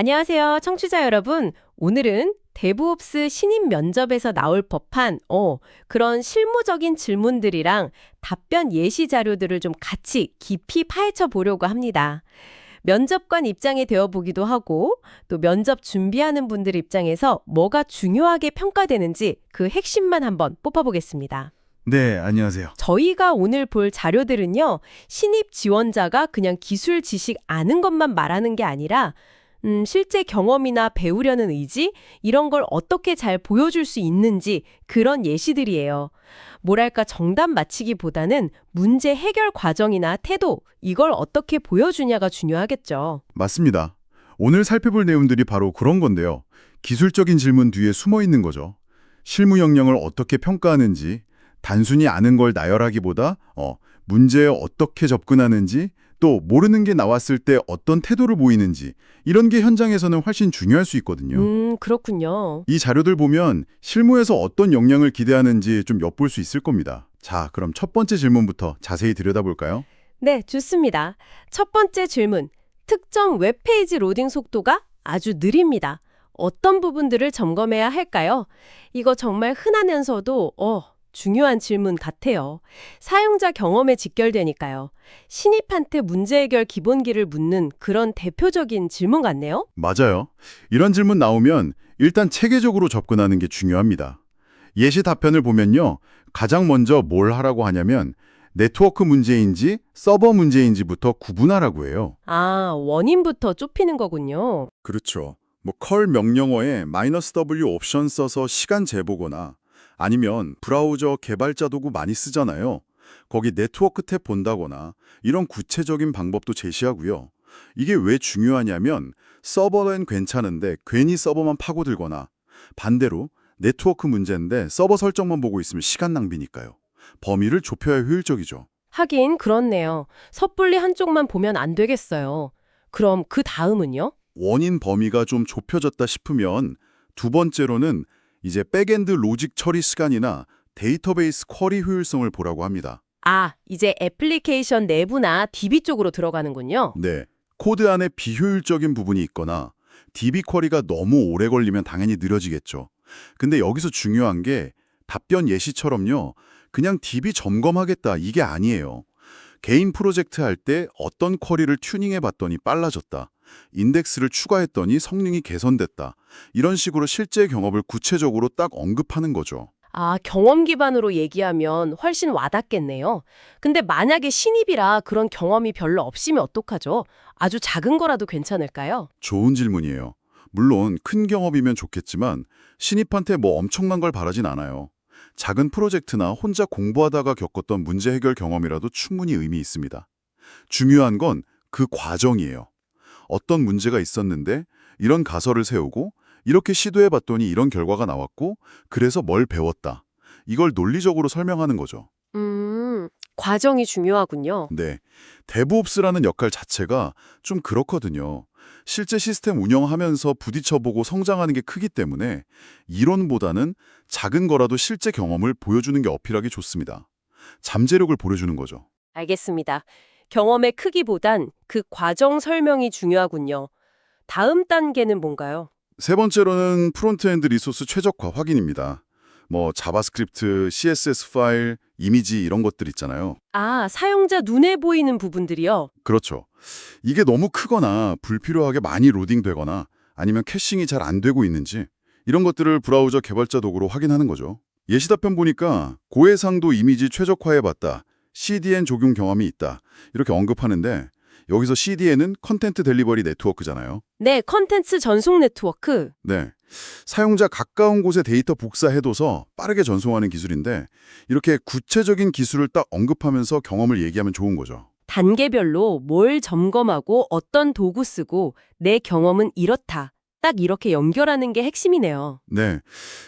안녕하세요, 청취자 여러분. 오늘은 데브옵스 신입 면접에서 나올 법한 어, 그런 실무적인 질문들이랑 답변 예시 자료들을 좀 같이 깊이 파헤쳐 보려고 합니다. 면접관 입장에 되어 보기도 하고 또 면접 준비하는 분들 입장에서 뭐가 중요하게 평가되는지 그 핵심만 한번 뽑아 보겠습니다. 네, 안녕하세요. 저희가 오늘 볼 자료들은요, 신입 지원자가 그냥 기술 지식 아는 것만 말하는 게 아니라, 음, 실제 경험이나 배우려는 의지, 이런 걸 어떻게 잘 보여줄 수 있는지 그런 예시들이에요. 뭐랄까 정답 맞히기보다는 문제 해결 과정이나 태도, 이걸 어떻게 보여주냐가 중요하겠죠. 맞습니다. 오늘 살펴볼 내용들이 바로 그런 건데요. 기술적인 질문 뒤에 숨어 있는 거죠. 실무 역량을 어떻게 평가하는지, 단순히 아는 걸 나열하기보다 어, 문제에 어떻게 접근하는지, 또 모르는 게 나왔을 때 어떤 태도를 보이는지 이런 게 현장에서는 훨씬 중요할 수 있거든요. 음, 그렇군요. 이 자료들 보면 실무에서 어떤 역량을 기대하는지 좀 엿볼 수 있을 겁니다. 자, 그럼 첫 번째 질문부터 자세히 들여다볼까요? 네, 좋습니다. 첫 번째 질문. 특정 웹페이지 로딩 속도가 아주 느립니다. 어떤 부분들을 점검해야 할까요? 이거 정말 흔하면서도 어, 중요한 질문 같아요. 사용자 경험에 직결되니까요. 신입한테 문제 해결 기본기를 묻는 그런 대표적인 질문 같네요. 맞아요. 이런 질문 나오면 일단 체계적으로 접근하는 게 중요합니다. 예시 답변을 보면요. 가장 먼저 뭘 하라고 하냐면 네트워크 문제인지 서버 문제인지부터 구분하라고 해요. 아, 원인부터 좁히는 거군요. 그렇죠. 뭐 컬 명령어에 마이너스 W 옵션 써서 시간 재보거나 아니면 브라우저 개발자 도구 많이 쓰잖아요. 거기 네트워크 탭 본다거나 이런 구체적인 방법도 제시하고요. 이게 왜 중요하냐면 서버는 괜찮은데 괜히 서버만 파고들거나 반대로 네트워크 문제인데 서버 설정만 보고 있으면 시간 낭비니까요. 범위를 좁혀야 효율적이죠. 하긴 그렇네요. 섣불리 한쪽만 보면 안 되겠어요. 그럼 그 다음은요? 원인 범위가 좀 좁혀졌다 싶으면 두 번째로는 이제 백엔드 로직 처리 시간이나 데이터베이스 쿼리 효율성을 보라고 합니다. 아, 이제 애플리케이션 내부나 DB 쪽으로 들어가는군요. 네, 코드 안에 비효율적인 부분이 있거나 DB 쿼리가 너무 오래 걸리면 당연히 느려지겠죠. 근데 여기서 중요한 게 답변 예시처럼요. 그냥 DB 점검하겠다 이게 아니에요. 개인 프로젝트 할 때 어떤 쿼리를 튜닝해 봤더니 빨라졌다. 인덱스를 추가했더니 성능이 개선됐다. 이런 식으로 실제 경험을 구체적으로 딱 언급하는 거죠. 아, 경험 기반으로 얘기하면 훨씬 와닿겠네요. 근데 만약에 신입이라 그런 경험이 별로 없으면 어떡하죠? 아주 작은 거라도 괜찮을까요? 좋은 질문이에요. 물론 큰 경험이면 좋겠지만 신입한테 뭐 엄청난 걸 바라진 않아요. 작은 프로젝트나 혼자 공부하다가 겪었던 문제 해결 경험이라도 충분히 의미 있습니다. 중요한 건 그 과정이에요. 어떤 문제가 있었는데 이런 가설을 세우고 이렇게 시도해봤더니 이런 결과가 나왔고 그래서 뭘 배웠다. 이걸 논리적으로 설명하는 거죠. 음, 과정이 중요하군요. 네, 데브옵스라는 역할 자체가 좀 그렇거든요. 실제 시스템 운영하면서 부딪혀보고 성장하는 게 크기 때문에 이론보다는 작은 거라도 실제 경험을 보여주는 게 어필하기 좋습니다. 잠재력을 보여주는 거죠. 알겠습니다. 경험의 크기보단 그 과정 설명이 중요하군요. 다음 단계는 뭔가요? 세 번째로는 프론트엔드 리소스 최적화 확인입니다. 뭐 자바스크립트, CSS 파일, 이미지 이런 것들 있잖아요. 아, 사용자 눈에 보이는 부분들이요. 그렇죠. 이게 너무 크거나 불필요하게 많이 로딩되거나 아니면 캐싱이 잘 안 되고 있는지 이런 것들을 브라우저 개발자 도구로 확인하는 거죠. 예시 답변 보니까 고해상도 이미지 최적화해봤다. CDN 적용 경험이 있다. 이렇게 언급하는데 여기서 CDN은 컨텐트 델리버리 네트워크잖아요. 네, 컨텐츠 전송 네트워크. 네. 사용자 가까운 곳에 데이터 복사해둬서 빠르게 전송하는 기술인데 이렇게 구체적인 기술을 딱 언급하면서 경험을 얘기하면 좋은 거죠. 단계별로 뭘 점검하고 어떤 도구 쓰고 내 경험은 이렇다. 딱 이렇게 연결하는 게 핵심이네요. 네.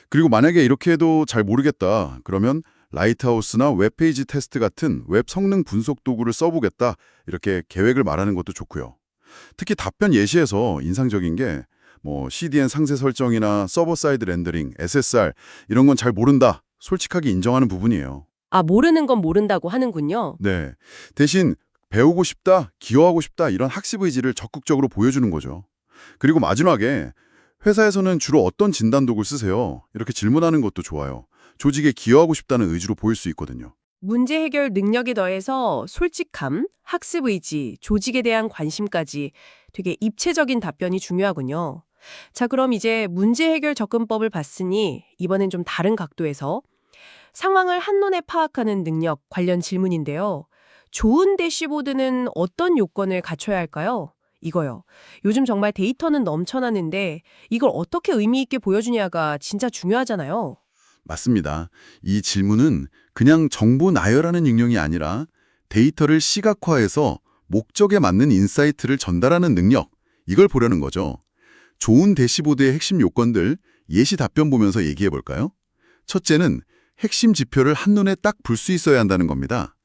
그리고 만약에 이렇게 해도 잘 모르겠다. 그러면 라이트하우스나 웹페이지 테스트 같은 웹 성능 분석 도구를 써보겠다. 이렇게 계획을 말하는 것도 좋고요. 특히 답변 예시에서 인상적인 게 뭐 CDN 상세 설정이나 서버 사이드 렌더링, SSR 이런 건 잘 모른다. 솔직하게 인정하는 부분이에요. 아, 모르는 건 모른다고 하는군요. 네. 대신 배우고 싶다, 기여하고 싶다 이런 학습 의지를 적극적으로 보여주는 거죠. 그리고 마지막에 회사에서는 주로 어떤 진단 도구를 쓰세요? 이렇게 질문하는 것도 좋아요. 조직에 기여하고 싶다는 의지로 보일 수 있거든요. 문제 해결 능력에 더해서 솔직함, 학습 의지, 조직에 대한 관심까지 되게 입체적인 답변이 중요하군요. 자, 그럼 이제 문제 해결 접근법을 봤으니 이번엔 좀 다른 각도에서 상황을 한눈에 파악하는 능력 관련 질문인데요. 좋은 대시보드는 어떤 요건을 갖춰야 할까요? 이거요. 요즘 정말 데이터는 넘쳐나는데 이걸 어떻게 의미 있게 보여주냐가 진짜 중요하잖아요. 맞습니다. 이 질문은 그냥 정보 나열하는 능력이 아니라 데이터를 시각화해서 목적에 맞는 인사이트를 전달하는 능력, 이걸 보려는 거죠. 좋은 대시보드의 핵심 요건들 예시 답변 보면서 얘기해 볼까요? 첫째는 핵심 지표를 한눈에 딱 볼 수 있어야 한다는 겁니다.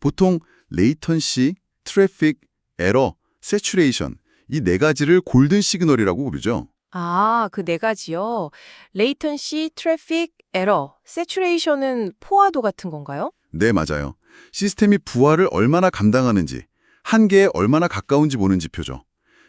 보통 레이턴시, 트래픽, 에러, 세츄레이션 이 네 가지를 골든 시그널이라고 부르죠. 아, 그 네 가지요. 레이턴시, 트래픽, 에러, 세츄레이션은 포화도 같은 건가요? 네, 맞아요. 시스템이 부하를 얼마나 감당하는지, 한계에 얼마나 가까운지 보는 지표죠.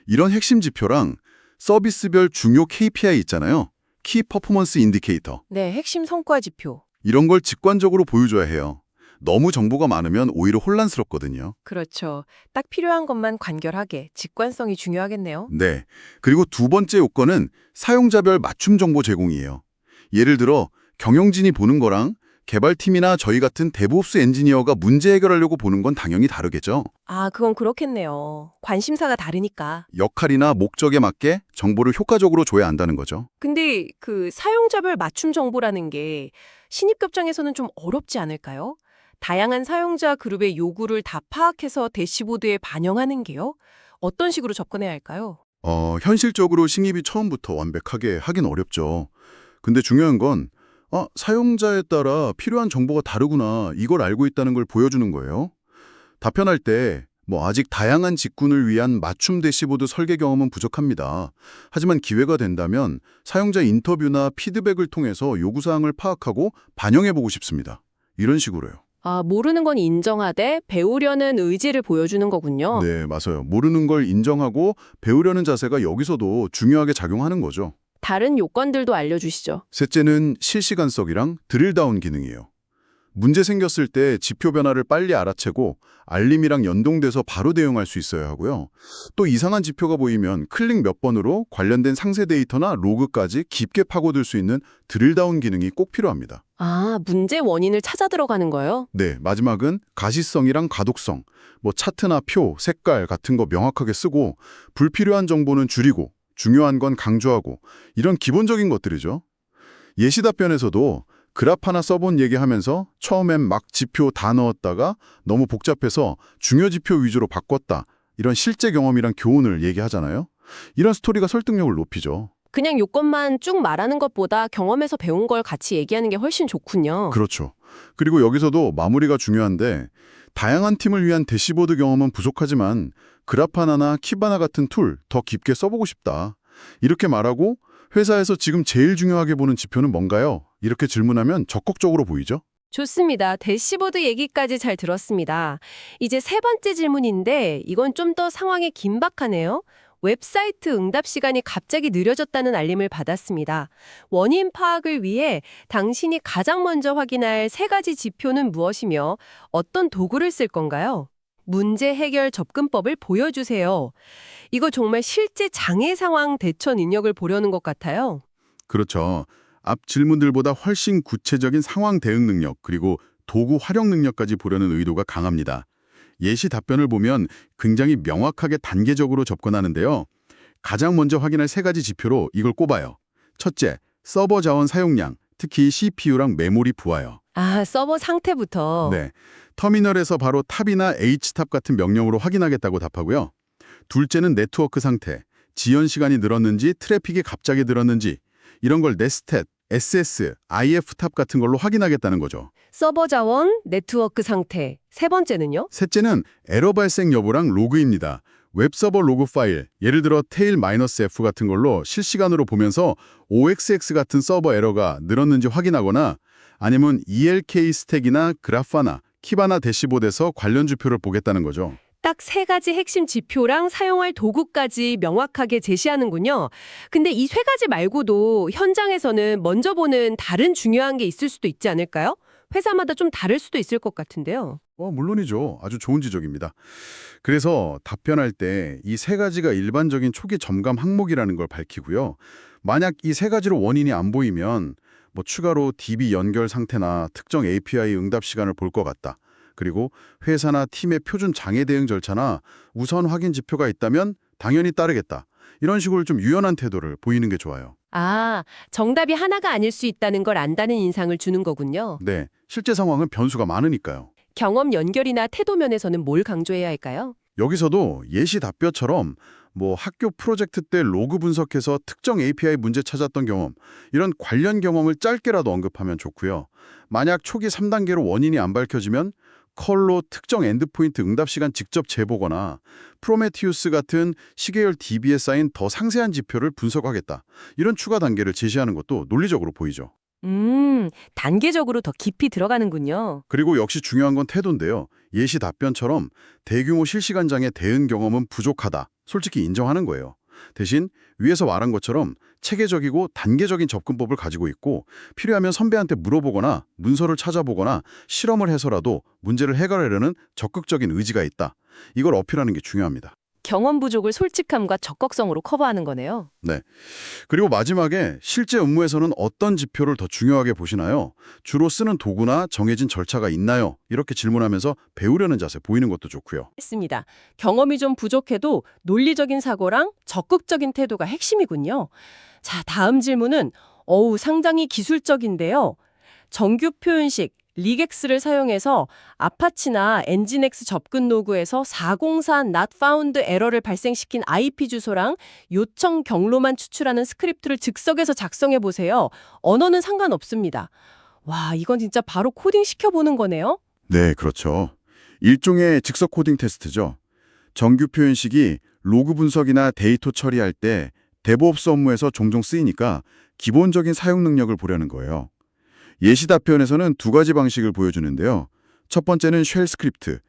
이런 핵심 지표랑 서비스별 중요 KPI 있잖아요. 키 퍼포먼스 인디케이터. 네, 핵심 성과 지표. 이런 걸 직관적으로 보여줘야 해요. 너무 정보가 많으면 오히려 혼란스럽거든요. 그렇죠. 딱 필요한 것만 관결하게 직관성이 중요하겠네요. 네. 그리고 두 번째 요건은 사용자별 맞춤 정보 제공이에요. 예를 들어 경영진이 보는 거랑 개발팀이나 저희 같은 데브옵스 엔지니어가 문제 해결하려고 보는 건 당연히 다르겠죠. 아, 그건 그렇겠네요. 관심사가 다르니까. 역할이나 목적에 맞게 정보를 효과적으로 줘야 한다는 거죠. 근데 그 사용자별 맞춤 정보라는 게 신입급장에서는 좀 어렵지 않을까요? 다양한 사용자 그룹의 요구를 다 파악해서 대시보드에 반영하는 게요? 어떤 식으로 접근해야 할까요? 어, 현실적으로 신입이 처음부터 완벽하게 하긴 어렵죠. 근데 중요한 건 아, 사용자에 따라 필요한 정보가 다르구나 이걸 알고 있다는 걸 보여주는 거예요. 답변할 때 뭐 아직 다양한 직군을 위한 맞춤 대시보드 설계 경험은 부족합니다. 하지만 기회가 된다면 사용자 인터뷰나 피드백을 통해서 요구사항을 파악하고 반영해보고 싶습니다. 이런 식으로요. 아, 모르는 건 인정하되 배우려는 의지를 보여주는 거군요. 네, 맞아요. 모르는 걸 인정하고 배우려는 자세가 여기서도 중요하게 작용하는 거죠. 다른 요건들도 알려주시죠. 셋째는 실시간석이랑 드릴다운 기능이에요. 문제 생겼을 때 지표 변화를 빨리 알아채고 알림이랑 연동돼서 바로 대응할 수 있어야 하고요. 또 이상한 지표가 보이면 클릭 몇 번으로 관련된 상세 데이터나 로그까지 깊게 파고들 수 있는 드릴다운 기능이 꼭 필요합니다. 아, 문제 원인을 찾아 들어가는 거요? 네, 마지막은 가시성이랑 가독성, 뭐 차트나 표, 색깔 같은 거 명확하게 쓰고 불필요한 정보는 줄이고 중요한 건 강조하고 이런 기본적인 것들이죠. 예시 답변에서도 그래프 하나 써본 얘기하면서 처음엔 막 지표 다 넣었다가 너무 복잡해서 중요 지표 위주로 바꿨다. 이런 실제 경험이랑 교훈을 얘기하잖아요. 이런 스토리가 설득력을 높이죠. 그냥 요건만 쭉 말하는 것보다 경험에서 배운 걸 같이 얘기하는 게 훨씬 좋군요. 그렇죠. 그리고 여기서도 마무리가 중요한데 다양한 팀을 위한 대시보드 경험은 부족하지만 그라파나나 키바나 같은 툴 더 깊게 써보고 싶다. 이렇게 말하고 회사에서 지금 제일 중요하게 보는 지표는 뭔가요? 이렇게 질문하면 적극적으로 보이죠? 좋습니다. 대시보드 얘기까지 잘 들었습니다. 이제 세 번째 질문인데 이건 좀 더 상황이 긴박하네요. 웹사이트 응답 시간이 갑자기 느려졌다는 알림을 받았습니다. 원인 파악을 위해 당신이 가장 먼저 확인할 세 가지 지표는 무엇이며 어떤 도구를 쓸 건가요? 문제 해결 접근법을 보여주세요. 이거 정말 실제 장애 상황 대처 능력을 보려는 것 같아요. 그렇죠. 앞 질문들보다 훨씬 구체적인 상황 대응 능력 그리고 도구 활용 능력까지 보려는 의도가 강합니다. 예시 답변을 보면 굉장히 명확하게 단계적으로 접근하는데요. 가장 먼저 확인할 세 가지 지표로 이걸 꼽아요. 첫째, 서버 자원 사용량, 특히 CPU랑 메모리 부하요. 아, 서버 상태부터. 네, 터미널에서 바로 탑이나 H탑 같은 명령으로 확인하겠다고 답하고요. 둘째는 네트워크 상태, 지연 시간이 늘었는지 트래픽이 갑자기 늘었는지 이런 걸 네스탯, SS, IF탑 같은 걸로 확인하겠다는 거죠. 서버 자원, 네트워크 상태. 세 번째는요? 셋째는 에러 발생 여부랑 로그입니다. 웹서버 로그 파일, 예를 들어 tail-f 같은 걸로 실시간으로 보면서 OXX 같은 서버 에러가 늘었는지 확인하거나 아니면 ELK 스택이나 그라파나, 키바나 대시보드에서 관련 주표를 보겠다는 거죠. 딱 세 가지 핵심 지표랑 사용할 도구까지 명확하게 제시하는군요. 근데 이 세 가지 말고도 현장에서는 먼저 보는 다른 중요한 게 있을 수도 있지 않을까요? 회사마다 좀 다를 수도 있을 것 같은데요. 어, 물론이죠. 아주 좋은 지적입니다. 그래서 답변할 때 이 세 가지가 일반적인 초기 점검 항목이라는 걸 밝히고요. 만약 이 세 가지로 원인이 안 보이면 뭐 추가로 DB 연결 상태나 특정 API 응답 시간을 볼 것 같다. 그리고 회사나 팀의 표준 장애 대응 절차나 우선 확인 지표가 있다면 당연히 따르겠다. 이런 식으로 좀 유연한 태도를 보이는 게 좋아요. 아, 정답이 하나가 아닐 수 있다는 걸 안다는 인상을 주는 거군요. 네, 실제 상황은 변수가 많으니까요. 경험 연결이나 태도 면에서는 뭘 강조해야 할까요? 여기서도 예시 답변처럼 뭐 학교 프로젝트 때 로그 분석해서 특정 API 문제 찾았던 경험, 이런 관련 경험을 짧게라도 언급하면 좋고요. 만약 초기 3단계로 원인이 안 밝혀지면 컬로 특정 엔드포인트 응답 시간 직접 재보거나 프로메티우스 같은 시계열 DB에 쌓인 더 상세한 지표를 분석하겠다. 이런 추가 단계를 제시하는 것도 논리적으로 보이죠. 음, 단계적으로 더 깊이 들어가는군요. 그리고 역시 중요한 건 태도인데요. 예시 답변처럼 대규모 실시간장의 대응 경험은 부족하다. 솔직히 인정하는 거예요. 대신 위에서 말한 것처럼 체계적이고 단계적인 접근법을 가지고 있고 필요하면 선배한테 물어보거나 문서를 찾아보거나 실험을 해서라도 문제를 해결하려는 적극적인 의지가 있다. 이걸 어필하는 게 중요합니다. 경험 부족을 솔직함과 적극성으로 커버하는 거네요. 그리고 마지막에 실제 업무에서는 어떤 지표를 더 중요하게 보시나요? 주로 쓰는 도구나 정해진 절차가 있나요? 이렇게 질문하면서 배우려는 자세 보이는 것도 좋고요. 했습니다. 경험이 좀 부족해도 논리적인 사고랑 적극적인 태도가 핵심이군요. 자, 다음 질문은 어우 상당히 기술적인데요. 정규 표현식 리객스를 사용해서 아파치나 엔진엑스 접근 로그에서 404 not found 에러를 발생시킨 IP 주소랑 요청 경로만 추출하는 스크립트를 즉석에서 작성해 보세요. 언어는 상관없습니다. 와, 이건 진짜 바로 코딩 시켜보는 거네요. 네, 그렇죠. 일종의 즉석 코딩 테스트죠. 정규 표현식이 로그 분석이나 데이터 처리할 때 데브옵스 업무에서 종종 쓰이니까 기본적인 사용 능력을 보려는 거예요. 예시 답변에서는 두 가지 방식을 보여주는데요. 첫 번째는 쉘 스크립트,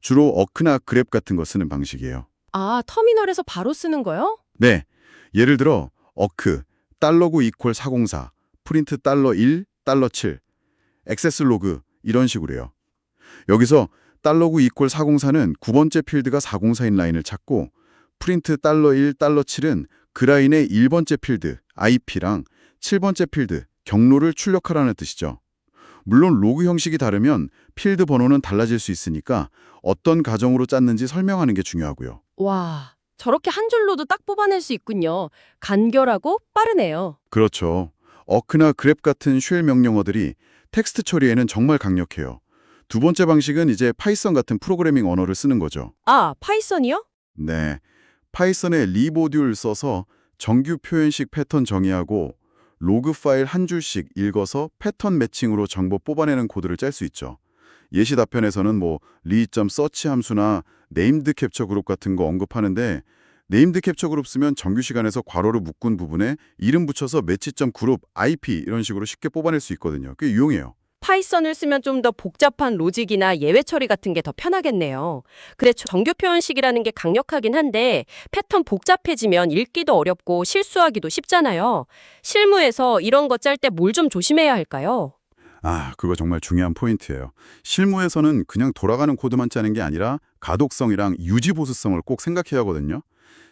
주로 어크나 그랩 같은 거 쓰는 방식이에요. 아, 터미널에서 바로 쓰는 거요? 네, 예를 들어 어크, 달러구 이퀄 404, 프린트 달러 1, 달러 7, 액세스 로그 이런 식으로요. 여기서 달러구 이퀄 404는 9번째 필드가 404인 라인을 찾고 프린트 달러 1, 달러 7은 그 라인의 1번째 필드, IP랑 7번째 필드, 경로를 출력하라는 뜻이죠. 물론 로그 형식이 다르면 필드 번호는 달라질 수 있으니까 어떤 가정으로 짰는지 설명하는 게 중요하고요. 와, 저렇게 한 줄로도 딱 뽑아낼 수 있군요. 간결하고 빠르네요. 그렇죠. 어크나 그랩 같은 쉘 명령어들이 텍스트 처리에는 정말 강력해요. 두 번째 방식은 이제 파이썬 같은 프로그래밍 언어를 쓰는 거죠. 아, 파이썬이요? 네. 파이썬에 리모듈 써서 정규 표현식 패턴 정의하고 로그 파일 한 줄씩 읽어서 패턴 매칭으로 정보 뽑아내는 코드를 짤 수 있죠. 예시 답변에서는 뭐 리.서치 함수나 네임드 캡처 그룹 같은 거 언급하는데 네임드 캡처 그룹 쓰면 정규 시간에서 괄호로 묶은 부분에 이름 붙여서 매치점 그룹, IP 이런 식으로 쉽게 뽑아낼 수 있거든요. 꽤 유용해요. 파이썬을 쓰면 좀 더 복잡한 로직이나 예외 처리 같은 게 더 편하겠네요. 그래, 정규 표현식이라는 게 강력하긴 한데 패턴 복잡해지면 읽기도 어렵고 실수하기도 쉽잖아요. 실무에서 이런 거 짤 때 뭘 좀 조심해야 할까요? 아, 그거 정말 중요한 포인트예요. 실무에서는 그냥 돌아가는 코드만 짜는 게 아니라 가독성이랑 유지 보수성을 꼭 생각해야 하거든요.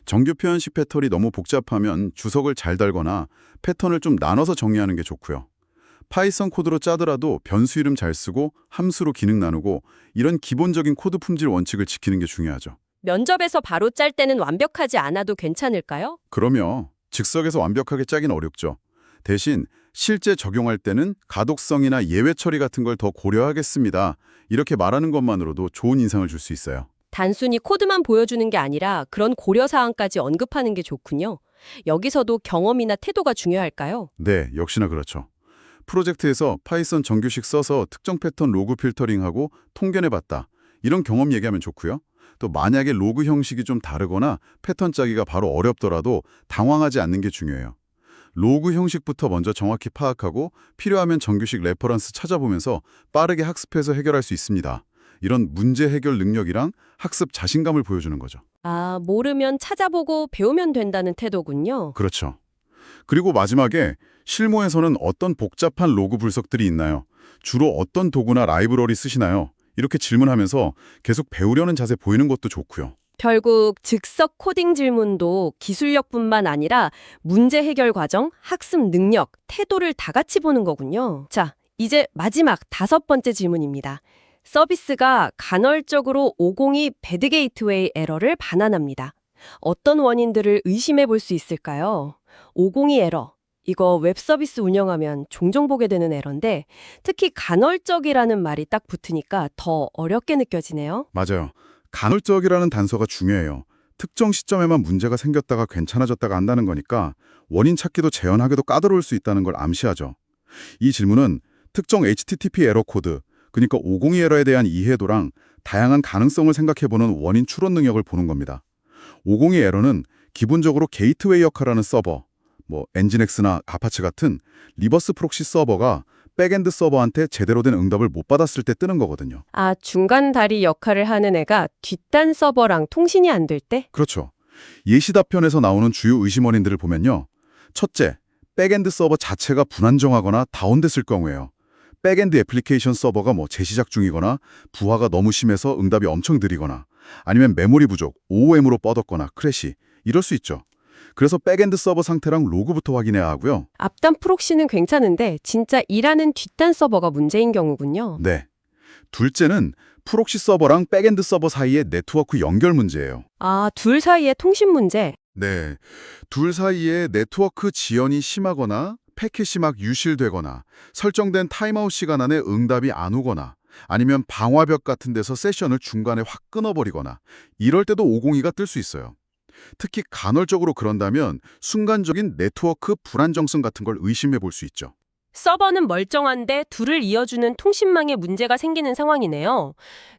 정규 표현식 패턴이 너무 복잡하면 주석을 잘 달거나 패턴을 좀 나눠서 정의하는 게 좋고요. 파이썬 코드로 짜더라도 변수 이름 잘 쓰고 함수로 기능 나누고 이런 기본적인 코드 품질 원칙을 지키는 게 중요하죠. 면접에서 바로 짤 때는 완벽하지 않아도 괜찮을까요? 그럼요. 즉석에서 완벽하게 짜긴 어렵죠. 대신 실제 적용할 때는 가독성이나 예외 처리 같은 걸 더 고려하겠습니다. 이렇게 말하는 것만으로도 좋은 인상을 줄 수 있어요. 단순히 코드만 보여주는 게 아니라 그런 고려 사항까지 언급하는 게 좋군요. 여기서도 경험이나 태도가 중요할까요? 네, 역시나 그렇죠. 프로젝트에서 파이썬 정규식 써서 특정 패턴 로그 필터링하고 통견해봤다. 이런 경험 얘기하면 좋고요. 또 만약에 로그 형식이 좀 다르거나 패턴 짜기가 바로 어렵더라도 당황하지 않는 게 중요해요. 로그 형식부터 먼저 정확히 파악하고 필요하면 정규식 레퍼런스 찾아보면서 빠르게 학습해서 해결할 수 있습니다. 이런 문제 해결 능력이랑 학습 자신감을 보여주는 거죠. 아, 모르면 찾아보고 배우면 된다는 태도군요. 그렇죠. 그리고 마지막에 실무에서는 어떤 복잡한 로그 분석들이 있나요? 주로 어떤 도구나 라이브러리 쓰시나요? 이렇게 질문하면서 계속 배우려는 자세 보이는 것도 좋고요. 결국 즉석 코딩 질문도 기술력뿐만 아니라 문제 해결 과정, 학습 능력, 태도를 다 같이 보는 거군요. 자, 이제 마지막 다섯 번째 질문입니다. 서비스가 간헐적으로 502 배드 게이트웨이 에러를 반환합니다. 어떤 원인들을 의심해 볼 수 있을까요? 502 에러. 이거 웹 서비스 운영하면 종종 보게 되는 에러인데 특히 간헐적이라는 말이 딱 붙으니까 더 어렵게 느껴지네요. 맞아요. 간헐적이라는 단서가 중요해요. 특정 시점에만 문제가 생겼다가 괜찮아졌다가 한다는 거니까 원인 찾기도 재현하기도 까다로울 수 있다는 걸 암시하죠. 이 질문은 특정 HTTP 에러 코드, 그러니까 502 에러에 대한 이해도랑 다양한 가능성을 생각해보는 원인 추론 능력을 보는 겁니다. 502 에러는 기본적으로 게이트웨이 역할하는 서버, 뭐 엔진엑스나 아파치 같은 리버스 프록시 서버가 백엔드 서버한테 제대로 된 응답을 못 받았을 때 뜨는 거거든요. 아, 중간 다리 역할을 하는 애가 뒷단 서버랑 통신이 안 될 때? 그렇죠. 예시 답변에서 나오는 주요 의심 원인들을 보면요. 첫째, 백엔드 서버 자체가 불안정하거나 다운됐을 경우에요. 백엔드 애플리케이션 서버가 뭐 재시작 중이거나 부하가 너무 심해서 응답이 엄청 느리거나 아니면 메모리 부족, OOM으로 뻗었거나 크래시 이럴 수 있죠. 그래서 백엔드 서버 상태랑 로그부터 확인해야 하고요. 앞단 프록시는 괜찮은데 진짜 일하는 뒷단 서버가 문제인 경우군요. 네. 둘째는 프록시 서버랑 백엔드 서버 사이의 네트워크 연결 문제예요. 아, 둘 사이의 통신 문제. 네. 둘 사이에 네트워크 지연이 심하거나 패킷이 막 유실되거나 설정된 타임아웃 시간 안에 응답이 안 오거나 아니면 방화벽 같은 데서 세션을 중간에 확 끊어버리거나 이럴 때도 502가 뜰 수 있어요. 특히 간헐적으로 그런다면 순간적인 네트워크 불안정성 같은 걸 의심해 볼 수 있죠. 서버는 멀쩡한데 둘을 이어주는 통신망에 문제가 생기는 상황이네요.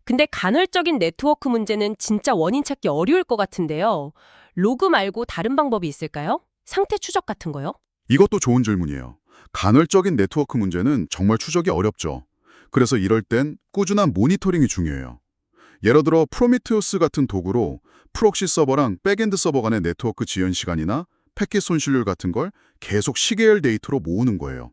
근데 간헐적인 네트워크 문제는 진짜 원인 찾기 어려울 것 같은데요. 로그 말고 다른 방법이 있을까요? 상태 추적 같은 거요? 이것도 좋은 질문이에요. 간헐적인 네트워크 문제는 정말 추적이 어렵죠. 그래서 이럴 땐 꾸준한 모니터링이 중요해요. 예를 들어 프로미테우스 같은 도구로 프록시 서버랑 백엔드 서버 간의 네트워크 지연 시간이나 패킷 손실률 같은 걸 계속 시계열 데이터로 모으는 거예요.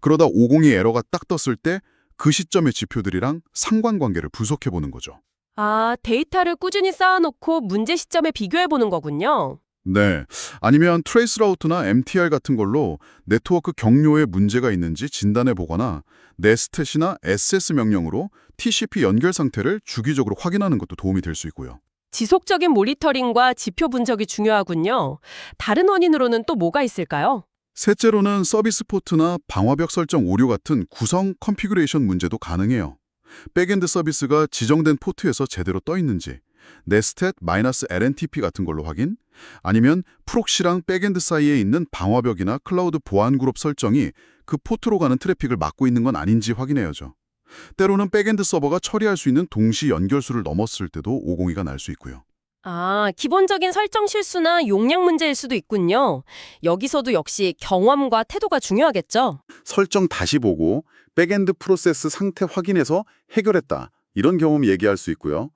그러다 502 에러가 딱 떴을 때 그 시점의 지표들이랑 상관관계를 분석해 보는 거죠. 아, 데이터를 꾸준히 쌓아놓고 문제 시점에 비교해보는 거군요. 네. 아니면 트레이스 라우트나 MTR 같은 걸로 네트워크 경로에 문제가 있는지 진단해 보거나 네스탯이나 SS 명령으로 TCP 연결 상태를 주기적으로 확인하는 것도 도움이 될 수 있고요. 지속적인 모니터링과 지표 분석이 중요하군요. 다른 원인으로는 또 뭐가 있을까요? 셋째로는 서비스 포트나 방화벽 설정 오류 같은 구성 컨피그레이션 문제도 가능해요. 백엔드 서비스가 지정된 포트에서 제대로 떠 있는지, 네스탯-LNTP 같은 걸로 확인, 아니면 프록시랑 백엔드 사이에 있는 방화벽이나 클라우드 보안 그룹 설정이 그 포트로 가는 트래픽을 막고 있는 건 아닌지 확인해야죠. 때로는 백엔드 서버가 처리할 수 있는 동시 연결수를 넘었을 때도 502가 날 수 있고요. 아, 기본적인 설정 실수나 용량 문제일 수도 있군요. 여기서도 역시 경험과 태도가 중요하겠죠? 설정 다시 보고 백엔드 프로세스 상태 확인해서 해결했다. 이런 경험 얘기할 수 있고요.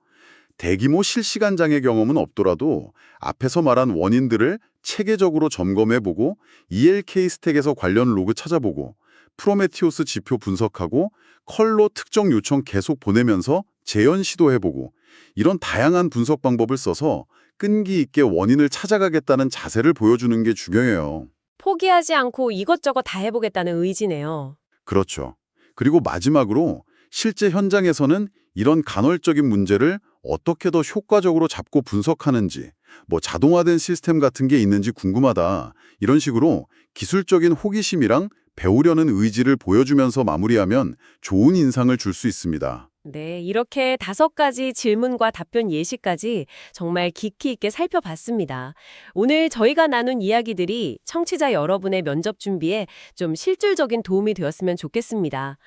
대규모 실시간 장애 경험은 없더라도 앞에서 말한 원인들을 체계적으로 점검해보고 ELK 스택에서 관련 로그 찾아보고 프로메티오스 지표 분석하고 컬로 특정 요청 계속 보내면서 재현 시도해보고 이런 다양한 분석 방법을 써서 끈기 있게 원인을 찾아가겠다는 자세를 보여주는 게 중요해요. 포기하지 않고 이것저것 다 해보겠다는 의지네요. 그렇죠. 그리고 마지막으로 실제 현장에서는 이런 간헐적인 문제를 어떻게 더 효과적으로 잡고 분석하는지, 뭐 자동화된 시스템 같은 게 있는지 궁금하다. 이런 식으로 기술적인 호기심이랑 배우려는 의지를 보여주면서 마무리하면 좋은 인상을 줄 수 있습니다. 네, 이렇게 다섯 가지 질문과 답변 예시까지 정말 깊이 있게 살펴봤습니다. 오늘 저희가 나눈 이야기들이 청취자 여러분의 면접 준비에 좀 실질적인 도움이 되었으면 좋겠습니다.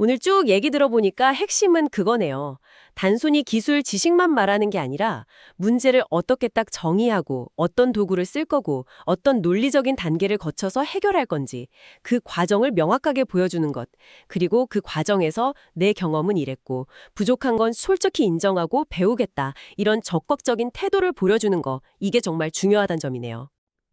오늘 쭉 얘기 들어보니까 핵심은 그거네요. 단순히 기술 지식만 말하는 게 아니라 문제를 어떻게 딱 정의하고 어떤 도구를 쓸 거고 어떤 논리적인 단계를 거쳐서 해결할 건지 그 과정을 명확하게 보여주는 것. 그리고 그 과정에서 내 경험은 이랬고 부족한 건 솔직히 인정하고 배우겠다. 이런 적극적인 태도를 보여주는 거. 이게 정말 중요하다는 점이네요.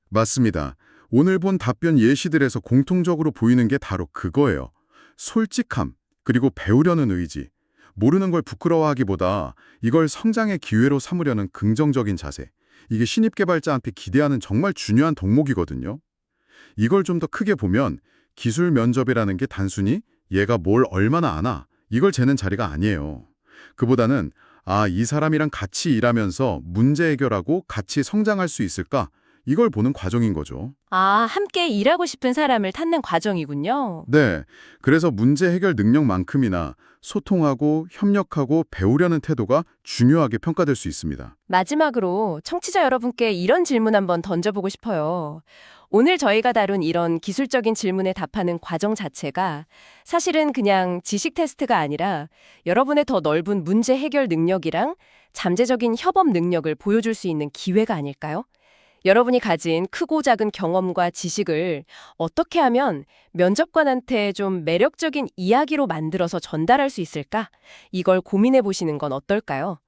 맞습니다. 오늘 본 답변 예시들에서 공통적으로 보이는 게 바로 그거예요. 솔직함, 그리고 배우려는 의지. 모르는 걸 부끄러워하기보다 이걸 성장의 기회로 삼으려는 긍정적인 자세. 이게 신입 개발자한테 기대하는 정말 중요한 덕목이거든요. 이걸 좀 더 크게 보면 기술 면접이라는 게 단순히 얘가 뭘 얼마나 아나 이걸 재는 자리가 아니에요. 그보다는 아, 이 사람이랑 같이 일하면서 문제 해결하고 같이 성장할 수 있을까? 이걸 보는 과정인 거죠. 아, 함께 일하고 싶은 사람을 찾는 과정이군요. 네. 그래서 문제 해결 능력만큼이나 소통하고 협력하고 배우려는 태도가 중요하게 평가될 수 있습니다. 마지막으로 청취자 여러분께 이런 질문 한번 던져보고 싶어요. 오늘 저희가 다룬 이런 기술적인 질문에 답하는 과정 자체가 사실은 그냥 지식 테스트가 아니라 여러분의 더 넓은 문제 해결 능력이랑 잠재적인 협업 능력을 보여줄 수 있는 기회가 아닐까요? 여러분이 가진 크고 작은 경험과 지식을 어떻게 하면 면접관한테 좀 매력적인 이야기로 만들어서 전달할 수 있을까? 이걸 고민해 보시는 건 어떨까요?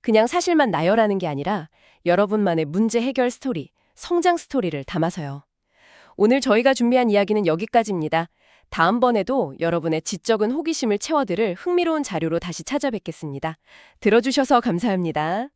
그냥 사실만 나열하는 게 아니라 여러분만의 문제 해결 스토리, 성장 스토리를 담아서요. 오늘 저희가 준비한 이야기는 여기까지입니다. 다음번에도 여러분의 지적인 호기심을 채워드릴 흥미로운 자료로 다시 찾아뵙겠습니다. 들어주셔서 감사합니다.